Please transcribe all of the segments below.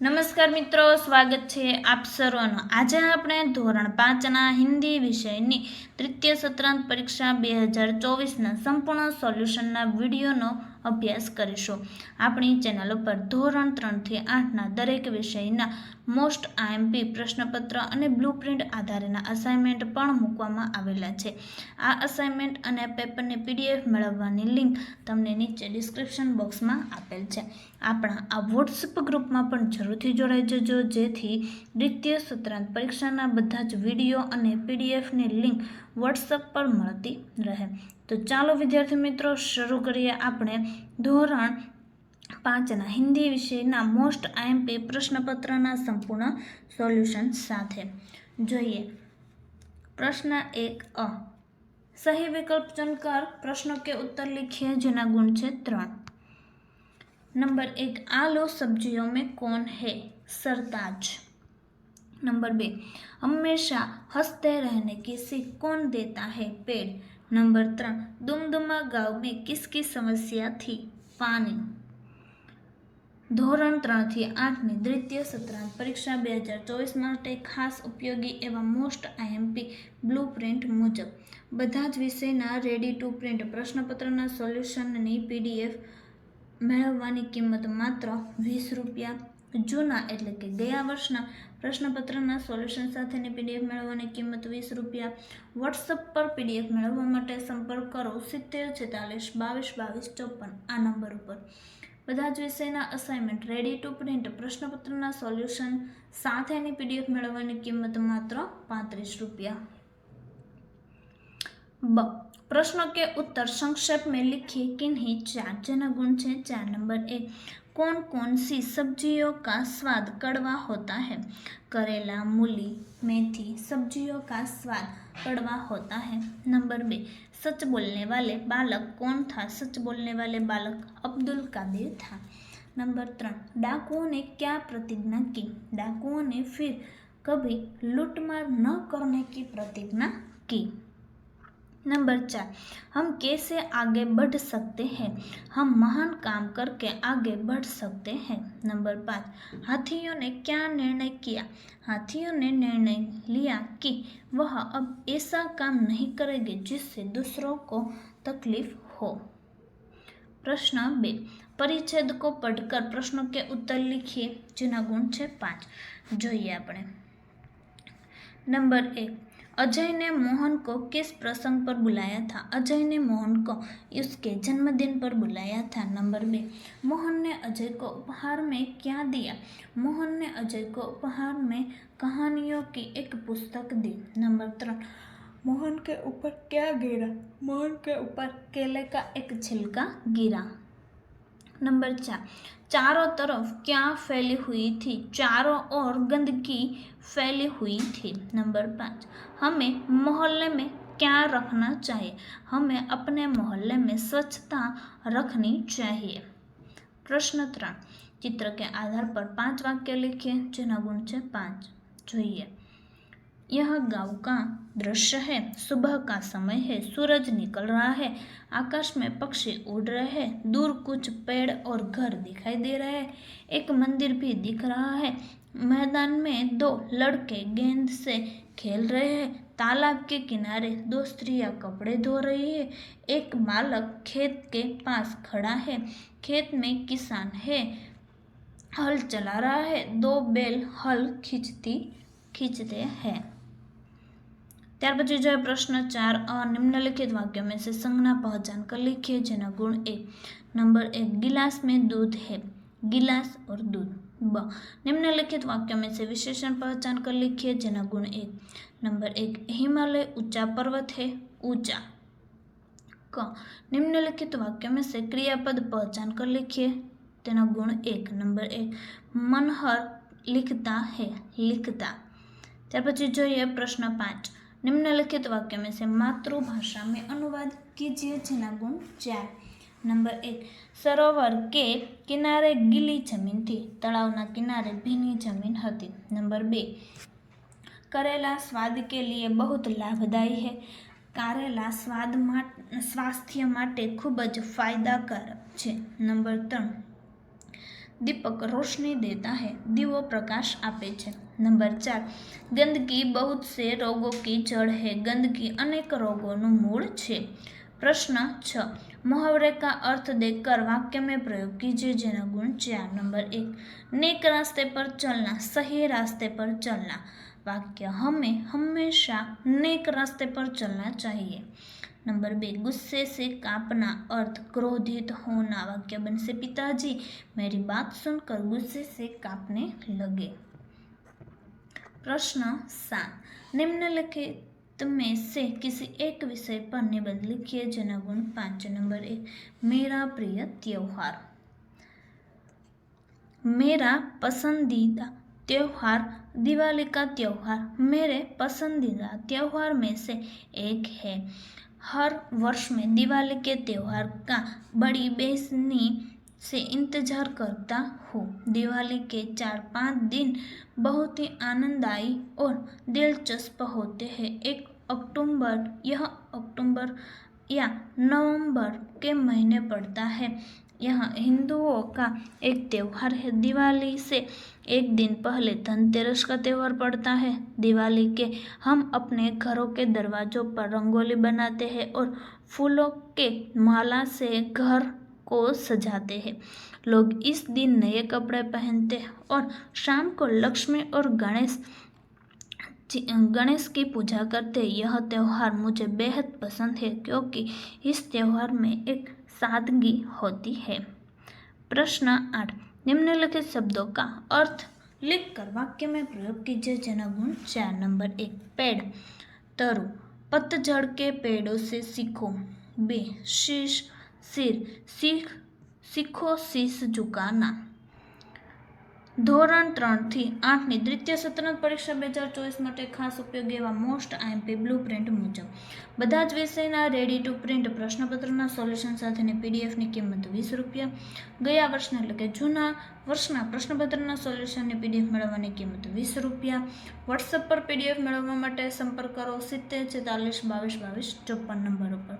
નમસ્કાર મિત્રો, સ્વાગત છે આપ સર્વનો. આજે આપણે ધોરણ પાંચના હિન્દી વિષયની તૃતીય સત્રાંત પરીક્ષા બે હજાર ચોવીસના સંપૂર્ણ સોલ્યુશનના વિડીયોનો અભ્યાસ કરીશું. આપણી ચેનલ ઉપર ધોરણ ત્રણથી આઠના દરેક વિષયના મોસ્ટ આઈએમપી પ્રશ્નપત્ર અને બ્લુપ્રિન્ટ આધારેના અસાઇનમેન્ટ પણ મૂકવામાં આવેલા છે. આ અસાઇનમેન્ટ અને પેપરની પીડીએફ મેળવવાની લિંક તમને નીચે ડિસ્ક્રિપ્શન બોક્સમાં આપેલ છે. આપણા આ વોટ્સઅપ ગ્રુપમાં પણ જરૂરથી જોડાઈ જજો, જેથી દ્વિતીય સત્રાંત પરીક્ષાના બધા જ વીડિયો અને પીડીએફની લિંક વોટ્સઅપ પર મળતી રહે. तो चलो विद्यार्थी मित्रों शुरू करिए अपने धोरण पांचना हिंदी विषय मोस्ट आईएमपी प्रश्नपत्र संपूर्ण सॉल्यूशन साथ जीए प्रश्न एक अ सही विकल्प चुनकर प्रश्नों के उत्तर लिखिए जेना गुण है त्र नंबर एक आलू सब्जियों में कौन है सरताज नंबर बे हमेशा हँसते रहने की सीख कौन देता है पेड़ નંબર ત્રણ, દુમદુમા ગાંવ મેં કિસકી સમસ્યાથી પાની ધોરણ ત્રણથી આઠની દ્વિતીય સત્રાંત પરીક્ષા બે હજાર ચોવીસ માટે ખાસ ઉપયોગી એવા મોસ્ટ આઈએમપી બ્લુ પ્રિન્ટ મુજબ. બધા જ વિષયના રેડી ટુ પ્રિન્ટ પ્રશ્નપત્રના સોલ્યુશનની પીડીએફ મેળવવાની કિંમત માત્ર વીસ રૂપિયા જૂના એટલે કે ગયા વર્ષના પ્રશ્નપત્રના સોલ્યુશન સાથેની પીડીએફ મેળવવાની કિંમત વીસ રૂપિયા. વોટ્સઅપ પર પીડીએફ મેળવવા માટે સંપર્ક કરો. સિત્તેર, છેતાલીસ, બાવીસ બાવીસ, ચોપન આ નંબર ઉપર. બધા જ વિષયના અસાઇનમેન્ટ રેડી ટુ પ્રિન્ટ પ્રશ્નપત્રના સોલ્યુશન સાથેની પીડીએફ મેળવવાની કિંમત માત્ર પાંત્રીસ રૂપિયા. ब प्रश्नों के उत्तर संक्षेप में लिखिए किन्हीं चार जना गुण चार नंबर एक कौन कौन सी सब्जियों का स्वाद कड़वा होता है? करेला, मूली, मेथी, सब्जियों का स्वाद कड़वा होता है। नंबर बे, सच बोलने वाले बालक कौन था? सच बोलने वाले बालक अब्दुल कादिर था। नंबर तीन डाकुओं ने क्या प्रतिज्ञा की? डाकुओं ने फिर कभी लूटमार न करने की प्रतिज्ञा की। नंबर चार हम कैसे आगे बढ़ सकते हैं हम महान काम करके आगे बढ़ सकते हैं नंबर पाँच हाथियों ने क्या निर्णय किया हाथियों ने निर्णय लिया कि वह अब ऐसा काम नहीं करेंगे जिससे दूसरों को तकलीफ हो प्रश्न बे परिच्छेद को पढ़कर प्रश्नों के उत्तर लिखिए जिना गुण छे पाँच જોઈએ આપણે नंबर एक अजय ने मोहन को किस प्रसंग पर बुलाया था? अजय ने मोहन को उसके जन्मदिन पर बुलाया था, नंबर बे। मोहन ने अजय को उपहार में क्या दिया? मोहन ने अजय को उपहार में कहानियों की एक पुस्तक दी, नंबर तीन। मोहन के ऊपर क्या गिरा? मोहन के ऊपर केले का एक छिलका गिरा। नंबर चार चारों तरफ क्या फैली हुई थी चारों ओर गंदगी फैली हुई थी नंबर पाँच हमें मोहल्ले में क्या रखना चाहिए हमें अपने मोहल्ले में स्वच्छता रखनी चाहिए प्रश्न त्रण चित्र के आधार पर पांच वाक्य लिखिए जिना गुण छे पांच જોઈએ यह गाँव का दृश्य है। सुबह का समय है। सूरज निकल रहा है। आकाश में पक्षी उड़ रहे हैं। दूर कुछ पेड़ और घर दिखाई दे रहे हैं। एक मंदिर भी दिख रहा है। मैदान में दो लड़के गेंद से खेल रहे हैं। तालाब के किनारे दो स्त्रियाँ कपड़े धो रही है। एक बालक खेत के पास खड़ा है। खेत में किसान है। हल चला रहा है। दो बैल हल खींचती खींचते हैं। ત્યાર પછી जो प्रश्न चार और निम्नलिखित वाक्यों में से संज्ञा पहचान कर लिखिए जना गुण एक नंबर एक गिलास में दूध है गिलास और दूध ब निम्नलिखित वाक्यों में से विशेषण पहचान कर लिखिए जना गुण एक नंबर एक हिमालय ऊंचा पर्वत है ऊंचा क निम्नलिखित वाक्यों में से क्रियापद पहचान कर लिखिए तेना गुण एक नंबर एक मनहर लिखता है लिखता ત્યાર પછી જોઈએ પ્રશ્ન પાંચ નિમ્નલિખિત વાક્ય મેં છે માતૃભાષા મેં અનુવાદ કીજીએ જેના ગુણ ચાર નંબર એક, સરોવર કે કિનારે ગીલી જમીનથી તળાવના કિનારે ભીની જમીન હતી. નંબર બે, કરેલા સ્વાદ કે લીએ બહુત લાભદાયી હે. કારેલા સ્વાદ સ્વાસ્થ્ય માટે ખૂબ જ ફાયદાકારક છે. નંબર ત્રણ દીપક રોશની દેતા હૈ, દીવો પ્રકાશ આપે છે. નંબર ચાર, ગંદકી બહુત સે રોગો કી જડ હૈ, ગંદકી અનેક રોગોનું મૂળ છે. પ્રશ્ન છ मुहावरे का अर्थ देखकर वाक्य में प्रयोग कीजिए જેના ગુણ ચાર. નંબર એક, નેક રાસ્તે પર ચલના, સહી રાસ્તે પર ચલના. वाक्य हमें हमेशा नेक रास्ते पर चलना चाहिए। नंबर बे, गुस्से से कापना, अर्थ क्रोधित होना। वाक्य बन से पिताजी, मेरी बात सुनकर गुस्से से कापने लगे। प्रश्न सात, निम्नलिखित में से किसी एक विषय पर निबंध लिखिए जना गुण पाँच। नंबर एक, मेरा प्रिय त्योहार। मेरा पसंदीदा त्योहार दिवाली का त्यौहार मेरे पसंदीदा त्यौहार में से एक है। हर वर्ष में दिवाली के त्यौहार का बड़ी बेसनी से इंतज़ार करता हूँ। दिवाली के चार पाँच दिन बहुत ही आनंददायी और दिलचस्प होते हैं। एक अक्टूबर, यह अक्टूबर या नवंबर के महीने पड़ता है। यह हिंदुओं का एक त्यौहार है। दिवाली से एक दिन पहले धनतेरस का त्यौहार पड़ता है। दिवाली के हम अपने घरों के दरवाजों पर रंगोली बनाते हैं और फूलों के माला से घर को सजाते हैं। लोग इस दिन नए कपड़े पहनते हैं और शाम को लक्ष्मी और गणेश गणेश की पूजा करते यह त्यौहार मुझे बेहद पसंद है क्योंकि इस त्यौहार में एक सादगी होती है। प्रश्न आठ। निम्नलिखित शब्दों का अर्थ लिख कर वाक्य में प्रयोग कीजिए जना गुण चार, नंबर एक, पेड़। तरु, पतझड़ के पेड़ों से सीखो। बे, शीश, सिर, सीख, सीखो, शीश झुकाना। ધોરણ ત્રણથી આઠની દ્વિતીય સત્રાંત પરીક્ષા બે હજાર ચોવીસ માટે ખાસ ઉપયોગી એવા મોસ્ટ આઈએમપી બ્લુ પ્રિન્ટ મુજબ. બધા જ વિષયના રેડી ટુ પ્રિન્ટ પ્રશ્નપત્રના સોલ્યુશન સાથેની પીડીએફની કિંમત વીસ રૂપિયા. ગયા વર્ષના એટલે કે જૂના વર્ષના પ્રશ્નપત્રના સોલ્યુશનની પીડીએફ મેળવવાની કિંમત વીસ રૂપિયા. વોટ્સઅપ પર પીડીએફ મેળવવા માટે સંપર્ક કરો સિત્તેર, છેતાલીસ, બાવીસ બાવીસ, ચોપન નંબર ઉપર.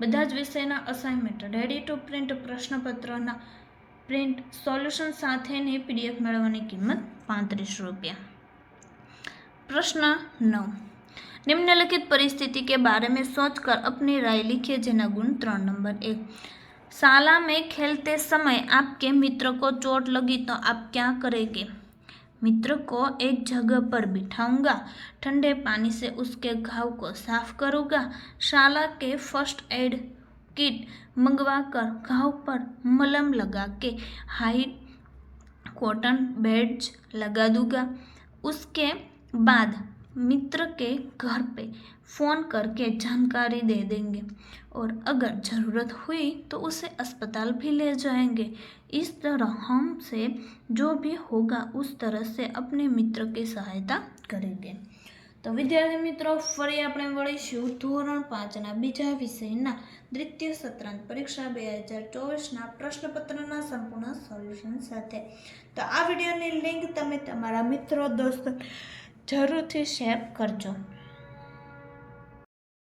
બધા જ વિષયના અસાઇનમેન્ટ રેડી ટુ પ્રિન્ટ પ્રશ્નપત્રના प्रिंट सॉल्यूशन સાથેની પીડીએફ મેળવવાની કિંમત પાંત્રીસ રૂપિયા प्रश्न नौ निम्नलिखित परिस्थिति के बारे में सोचकर अपनी राय लिखिए जना गुण त्रण नंबर एक शाला में खेलते समय आपके मित्र को चोट लगी तो आप क्या करेंगे मित्र को एक जगह पर बिठाऊंगा ठंडे पानी से उसके घाव को साफ करूंगा शाला के फर्स्ट एड किट मंगवा कर घाव पर मलम लगा के हाई कॉटन बेड्स लगा दूँगा। उसके बाद मित्र के घर पे फ़ोन करके जानकारी दे देंगे और अगर ज़रूरत हुई तो उसे अस्पताल भी ले जाएँगे। इस तरह हमसे जो भी होगा उस तरह से अपने मित्र की सहायता करेंगे। તો વિદ્યાર્થી મિત્રો, ફરી આપણે વળીશું ધોરણ પાંચના બીજા વિષયના દ્વિતીય સત્રાંત પરીક્ષા બે હજાર ચોવીસના પ્રશ્નપત્રના સંપૂર્ણ સોલ્યુશન સાથે. તો આ વિડીયોની લિંક તમે તમારા મિત્રો, દોસ્તો, જરૂરથી શેર કરજો.